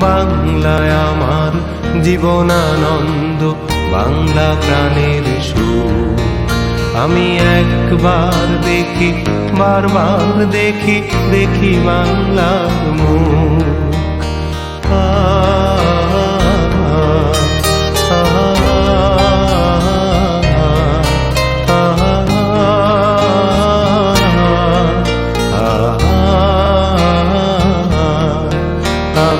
বাংলায় আমার জীবনানন্দ বাংলা প্রাণের সুর। আমি একবার দেখি বারবার দেখি দেখি বাংলা মুখ।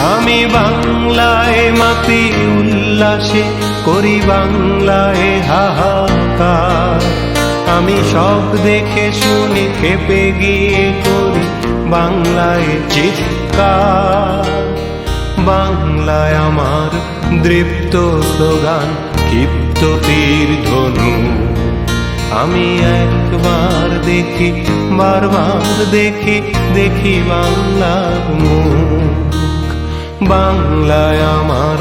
আমি বাংলায় মাতি উল্লাসে করি বাংলায় হাহাকার। আমি সব দেখে শুনে খেপে গিয়ে করি বাংলায় চিৎকার। বাংলায় আমার দৃপ্ত স্লোগান, ক্ষিপ্ত তীর ধনু। আমি একবার দেখি, বারবার দেখি দেখি বাংলার মুখ বাংলায় আমার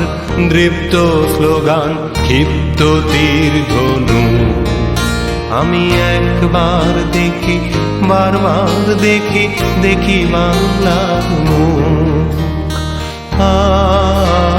দৃপ্ত স্লোগান ক্ষিপ্ত তীর আমি একবার দেখি বারবার দেখি দেখি বাংলা মুখ। আ,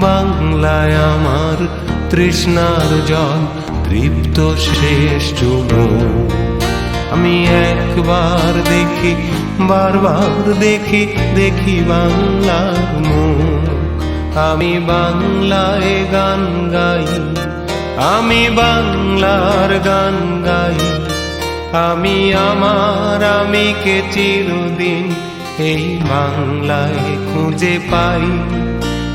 বাংলায় আমার তৃষ্ণার জল, তৃপ্ত শেষ চুমুক আমি একবার দেখি, বারবার দেখি দেখি বাংলার মুখ। আমি বাংলায় গান গাই, আমি বাংলার গান গাই। আমি আমার আমি কে চিরদিন এই বাংলায় খুঁজে পাই।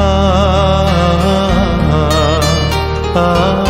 আ আ, আ,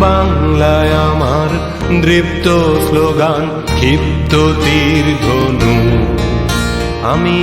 বাংলায় আমার দৃপ্ত স্লোগান ক্ষিপ্ত তীর আমি